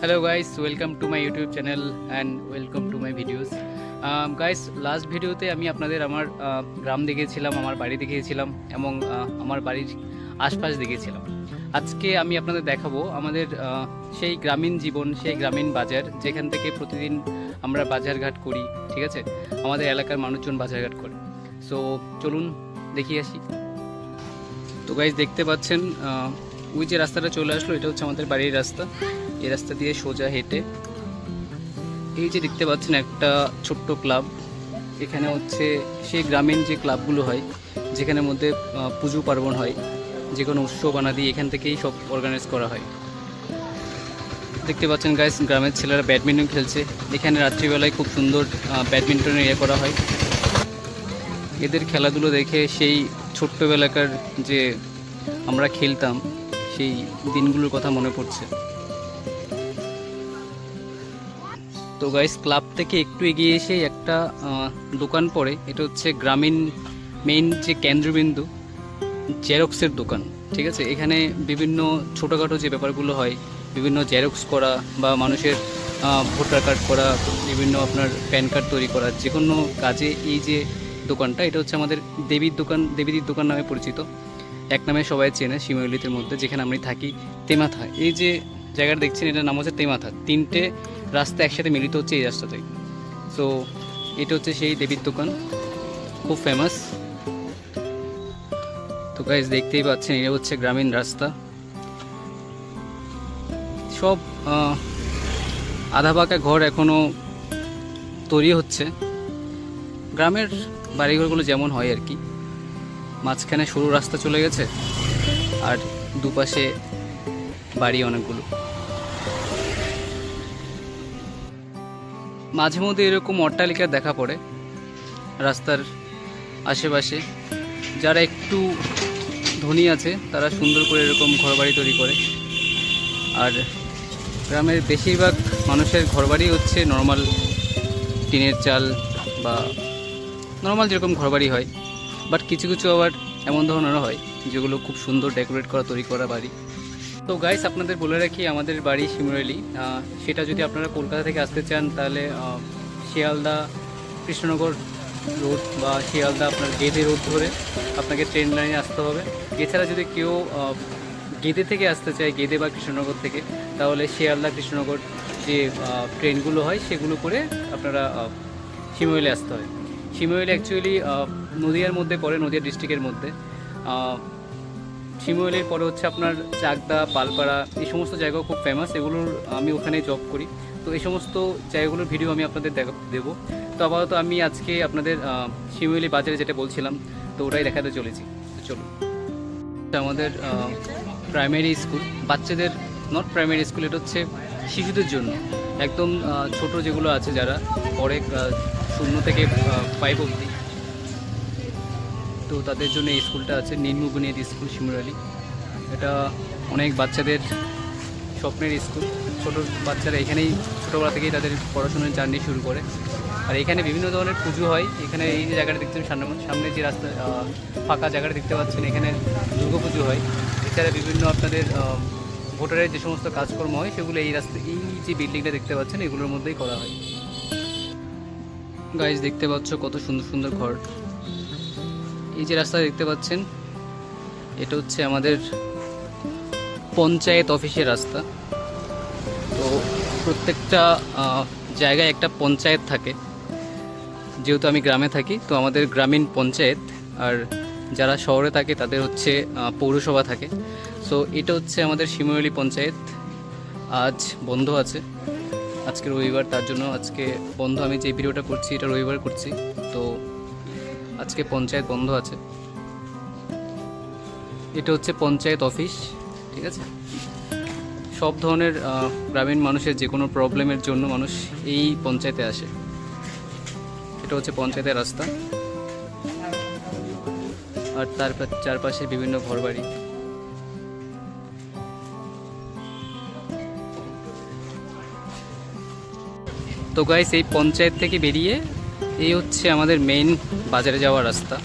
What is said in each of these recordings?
Hello guys welcome to my YouTube channel and welcome to my videos guys last ভিডিওতে আমি আপনাদের আমার গ্রাম দেখিয়েছিলাম, আমার বাড়ি দেখিয়েছিলাম এবং আমার বাড়ির আশপাশ দেখিয়েছিলাম। আজকে আমি আপনাদের দেখাবো আমাদের সেই গ্রামীণ জীবন, সেই গ্রামীণ বাজার, যেখান থেকে প্রতিদিন আমরা বাজারঘাট করি, ঠিক আছে? আমাদের এলাকার মানুষজন বাজারঘাট করে। সো চলুন দেখিয়ে আসি। তো গাইজ দেখতে পাচ্ছেন ওই যে রাস্তাটা চলে আসলো, এটা হচ্ছে আমাদের বাড়ির রাস্তা। এই রাস্তা দিয়ে সোজা হেঁটে এই যে দেখতে পাচ্ছেন একটা ছোট্ট ক্লাব। এখানে হচ্ছে সেই গ্রামীণ যে ক্লাবগুলো হয়, যেখানের মধ্যে পুজো পার্বণ হয়, যে কোনো উৎসব আনাদি এখান থেকেই সব অর্গানাইজ করা হয়। দেখতে পাচ্ছেন গাইস গ্রামের ছেলেরা ব্যাডমিন্টন খেলছে। এখানে রাত্রিবেলায় খুব সুন্দর ব্যাডমিন্টনের ইয়ে করা হয়। এদের খেলাধুলো দেখে সেই ছোট্টবেলাকার যে আমরা খেলতাম, সেই দিনগুলোর কথা মনে পড়ছে। তো গাইস ক্লাব থেকে একটু এগিয়ে এসে একটা দোকান পড়ে। এটা হচ্ছে গ্রামীণ মেইন যে কেন্দ্রবিন্দু, জেরক্সের দোকান, ঠিক আছে? এখানে বিভিন্ন ছোটোখাটো যে ব্যাপারগুলো হয়, বিভিন্ন জেরক্স করা বা মানুষের ভোটার কার্ড করা, বিভিন্ন আপনার প্যান কার্ড তৈরি করা যে কোনো কাজে এই যে দোকানটা, এটা হচ্ছে আমাদের দেবীর দোকান, দেবীদির দোকান নামে পরিচিত। এক নামে সবাই চেনে শিমলিতের মধ্যে, যেখানে আমি থাকি, তেমাথা। এই যে জায়গাটা দেখছেন, এটার নাম হচ্ছে তেমাথা। তিনটে রাস্তা একসাথে মিলিত হচ্ছে এই রাস্তাতে সো এটা হচ্ছে সেই দেবীর দোকান, খুব ফেমাস তো গাইজ দেখতেই পাচ্ছেন, এটা হচ্ছে গ্রামীণ রাস্তা। সব আধা পাকা ঘর এখনও তৈরি হচ্ছে। গ্রামের বাড়িঘরগুলো যেমন হয় আর কি। মাঝখানে সরু রাস্তা চলে গেছে, আর দুপাশে বাড়ি অনেকগুলো। মাঝে মধ্যে এরকম অট্টালিকা দেখা পড়ে রাস্তার আশেপাশে। যারা একটু ধনী আছে, তারা সুন্দর করে এরকম ঘরবাড়ি তৈরি করে। আর গ্রামের বেশিরভাগ মানুষের ঘরবাড়ি হচ্ছে নর্মাল টিনের চাল বা নর্মাল যেরকম ঘরবাড়ি হয়। বাট কিছু কিছু আবার এমন ধরনেরও হয়, যেগুলো খুব সুন্দর ডেকোরেট করা, তৈরি করা বাড়ি। তো গাইস আপনাদের বলে রাখি, আমাদের বাড়ি শিমরেলি সেটা যদি আপনারা কলকাতা থেকে আসতে চান, তাহলে শিয়ালদা কৃষ্ণনগর রোড বা শিয়ালদা আপনার গেদে রোড ধরে আপনাকে ট্রেন লাইনে আসতে হবে। এছাড়া যদি কেউ গেদে থেকে আসতে চায়, গেদে বা কৃষ্ণনগর থেকে, তাহলে শিয়ালদা কৃষ্ণনগর যে ট্রেনগুলো হয়, সেগুলো করে আপনারা শিমইলে আসতে হয়। শিমইলে অ্যাকচুয়ালি নদিয়ার মধ্যে পড়ে, নদিয়া ডিস্ট্রিক্টের মধ্যে। শিমুয়েলের পরে হচ্ছে আপনার চাকদা, পালপাড়া, এই সমস্ত জায়গাও খুব ফেমাস এগুলোর আমি ওখানে জব করি। তো এই সমস্ত জায়গাগুলোর ভিডিও আমি আপনাদের দেখা, দেবো। তো আপাতত আমি আজকে আপনাদের শিমুয়েলি বাজারে যেটা বলছিলাম, তো ওটাই দেখাতে চলেছি। চলুন। আমাদের প্রাইমারি স্কুল বাচ্চাদের নট প্রাইমারি স্কুল এটা হচ্ছে শিশুদের জন্য। একদম ছোট যেগুলো আছে যারা, পরে শূন্য থেকে ফাইভ অবধি। তো তাদের জন্য এই স্কুলটা আছে বুনিয়াদী স্কুল শিমুরালি এটা অনেক বাচ্চাদের স্বপ্নের স্কুল। ছোট বাচ্চারা এখানেই ছোটোবেলা থেকেই তাদের পড়াশোনার জার্নি শুরু করে। আর এখানে বিভিন্ন ধরনের পুজো হয়। এখানে এই যে জায়গাটা দেখছেন, সামনে সামনে যে রাস্তা ফাঁকা জায়গাটা দেখতে পাচ্ছেন, এখানে দুর্গা পুজো হয়। এছাড়া বিভিন্ন আপনাদের ভোটারের যে সমস্ত কাজকর্ম হয়, সেগুলো এই রাস্তা এই যে বিল্ডিংটা দেখতে পাচ্ছেন, এগুলোর মধ্যেই করা হয়। গাইজ দেখতে পাচ্ছ কত সুন্দর সুন্দর ঘর। এই যে রাস্তা দেখতে পাচ্ছেন, এটা হচ্ছে আমাদের পঞ্চায়েত অফিসের রাস্তা। তো প্রত্যেকটা জায়গায় একটা পঞ্চায়েত থাকে। যেহেতু আমি গ্রামে থাকি, তো আমাদের গ্রামীণ পঞ্চায়েত, আর যারা শহরে থাকে, তাদের হচ্ছে পৌরসভা থাকে। সো এটা হচ্ছে আমাদের শিমুলি পঞ্চায়েত। আজ বন্ধ আছে। আজকে রবিবার, তার জন্য আজকে বন্ধ। আমি যে ভিডিওটা করছি, এটা রবিবার করছি। তো আজকে পঞ্চায়েত বন্ধ আছে। এটা হচ্ছে পঞ্চায়েত অফিস, ঠিক আছে? সব ধরনের গ্রামীণ মানুষের যে কোনো প্রবলেমের জন্য মানুষ এই পঞ্চায়েতে আসে। এটা হচ্ছে পঞ্চায়েতের রাস্তা। আর তার চারপাশে বিভিন্ন ঘরবাড়ি। তো গাইস এই পঞ্চায়েত থেকে বেরিয়ে এই হচ্ছে আমাদের মেইন বাজারে যাওয়ার রাস্তা।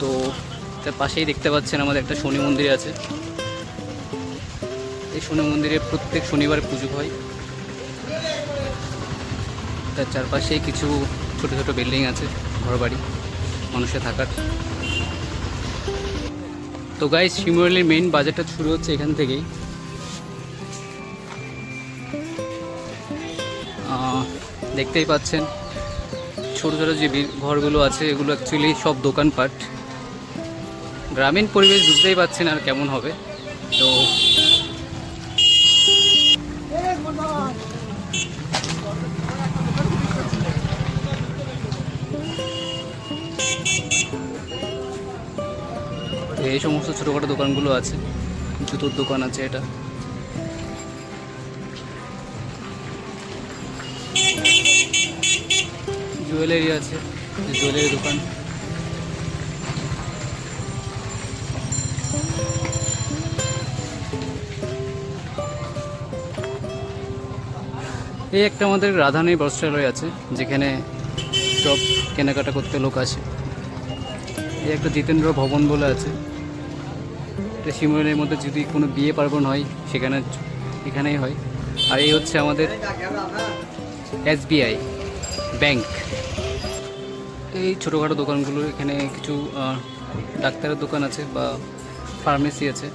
তো তার পাশেই দেখতে পাচ্ছেন আমাদের একটা শনি মন্দির আছে। এই শনি মন্দিরে প্রত্যেক শনিবার পুজো হয়। তার চারপাশে কিছু ছোট ছোট বিল্ডিং আছে, ঘরবাড়ি মানুষের থাকার। তো গাইস শিমুরালির মেইন বাজারটা শুরু হচ্ছে এখান থেকেই। দেখতেই পাচ্ছেন ছোট ছোট যে ঘরগুলো আছে, এগুলো অ্যাকচুয়ালি সব দোকানপাট। গ্রামীণ পরিবেশ বুঝতেই পাচ্ছেন আর কেমন হবে। তো এই সমস্ত ছোটোখাটো দোকানগুলো আছে, জুতোর দোকান আছে এটা। জুয়েলারি আছে জুয়েলারি দোকান। এই একটা আমাদের রাধানী বস্ত্রালয় আছে, যেখানে সব কেনাকাটা করতে লোক আসে। এই একটা জিতেন্দ্র ভবন বলে আছে। এটা শিমুরের মধ্যে যদি কোনো বিয়ে পার্বণ হয়, সেখানে এখানেই হয়। আর এই হচ্ছে আমাদের এসবিআই, ব্যাংক। এই ছোটোখাটো দোকানগুলো, এখানে কিছু ডাক্তারের দোকান আছে বা ফার্মেসি আছে।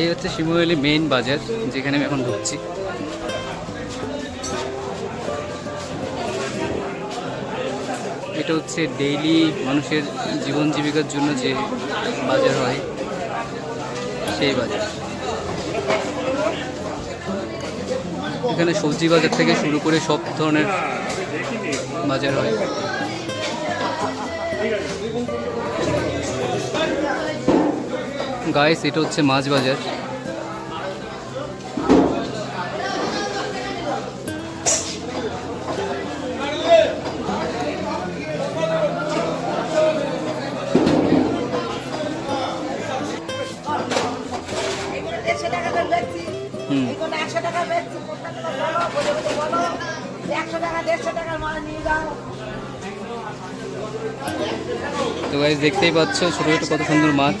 এই হচ্ছে শিমুরালি মেইন বাজার, যেখানে আমি এখন ঢুকছি। এটা হচ্ছে ডেইলি মানুষের জীবন জীবিকার জন্য যে বাজার হয়, সেই বাজার। এখানে সবজি বাজার থেকে শুরু করে সব ধরনের বাজার হয়। গাইস এটা হচ্ছে মাছ বাজার। তো গাইস দেখতেই পাচ্ছ ছোটো ছোটো কত সুন্দর মাছ।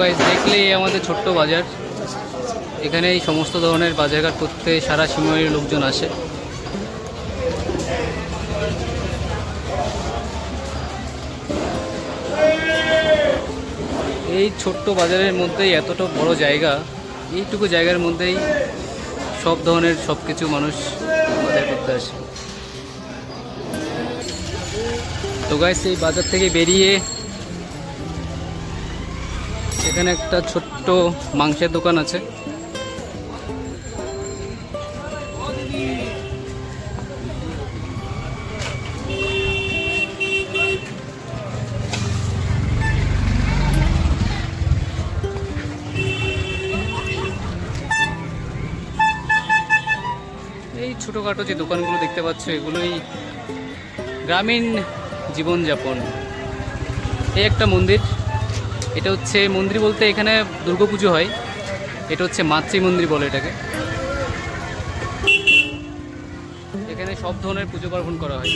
গাইজ দেখলেই আমাদের ছোট্ট বাজার। এখানে এই সমস্ত ধরনের বাজারঘাট করতে সারা সীমায়ের লোকজন আসে। এই ছোট্ট বাজারের মধ্যেই এতটা বড় জায়গা, এইটুকু জায়গার মধ্যেই সব ধরনের সব কিছু মানুষ বাজার করতে আসে। তো গাইস এই বাজার থেকে বেরিয়ে এখানে একটা ছোট্ট মাংসের দোকান আছে। এই ছোটোখাটো যে দোকানগুলো দেখতে পাচ্ছ, এগুলোই গ্রামীণ জীবনযাপন। এই একটা মন্দির। এটা হচ্ছে মন্দির বলতে এখানে দুর্গাপুজো হয়। এটা হচ্ছে মাতৃ মন্দির বলে এটাকে। এখানে সব ধরনের পুজো পার্বণ করা হয়।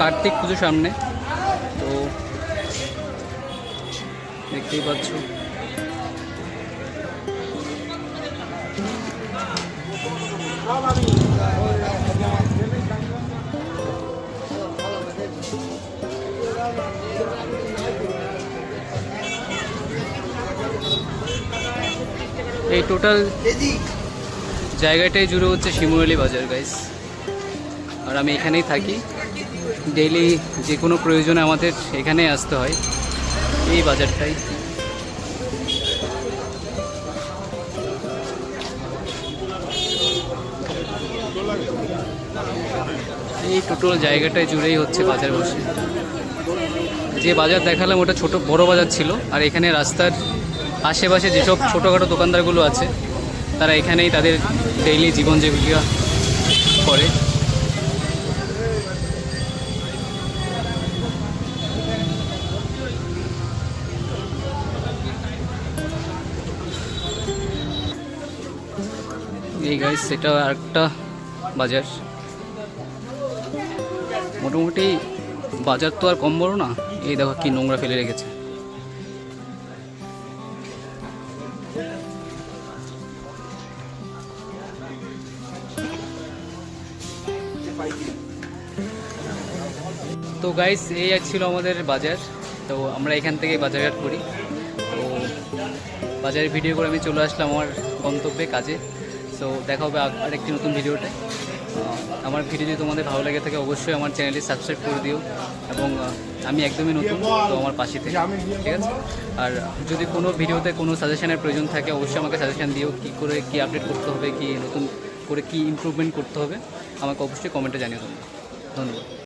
কার্তিক পুজো সামনে। তো দেখতেই পাচ্ছ। এই টোটাল জায়গাটাই জুড়ে হচ্ছে শিমুরালি বাজার গাইস আর আমি এখানেই থাকি। ডেইলি যে কোনো প্রয়োজনে আমাদের এখানেই আসতে হয়। এই বাজারটাই। এই টোটাল জায়গাটায় জুড়েই হচ্ছে বাজার বসে। যে বাজার দেখালাম ওটা ছোট, বড় বাজার ছিল, আর এখানে রাস্তার আশেপাশে যেসব ছোটোখাটো দোকানদারগুলো আছে, তারা এখানেই তাদের ডেইলি জীবন জীবিকা করে। এই গাইস সেটা আরেকটা বাজার। মোটামুটি বাজার তো আর কম বড় না। এই দেখো কি নোংরা ফেলে রেখেছে। তো গাইস এই ছিল আমাদের বাজার। তো আমরা এখান থেকে বাজারঘাট করি। তো বাজারের ভিডিও করে আমি চলে আসলাম আমার গন্তব্যে কাজে। সো দেখা হবে আরেকটি নতুন ভিডিওতে আহ, আমার ভিডিও যদি তোমাদের ভালো লেগে থাকে, অবশ্যই আমার চ্যানেলটি সাবস্ক্রাইব করে দিও এবং আমি একদমই নতুন তো আমার পাশে থেকে ঠিক আছে? আর যদি কোনো ভিডিওতে কোনো সাজেশনের প্রয়োজন থাকে, অবশ্যই আমাকে সাজেশান দিও, কী করে কী আপডেট করতে হবে, কি নতুন করে কি ইমপ্রুভমেন্ট করতে হবে, আমাকে অবশ্যই কমেন্টে জানিয়ে দেবো ধন্যবাদ।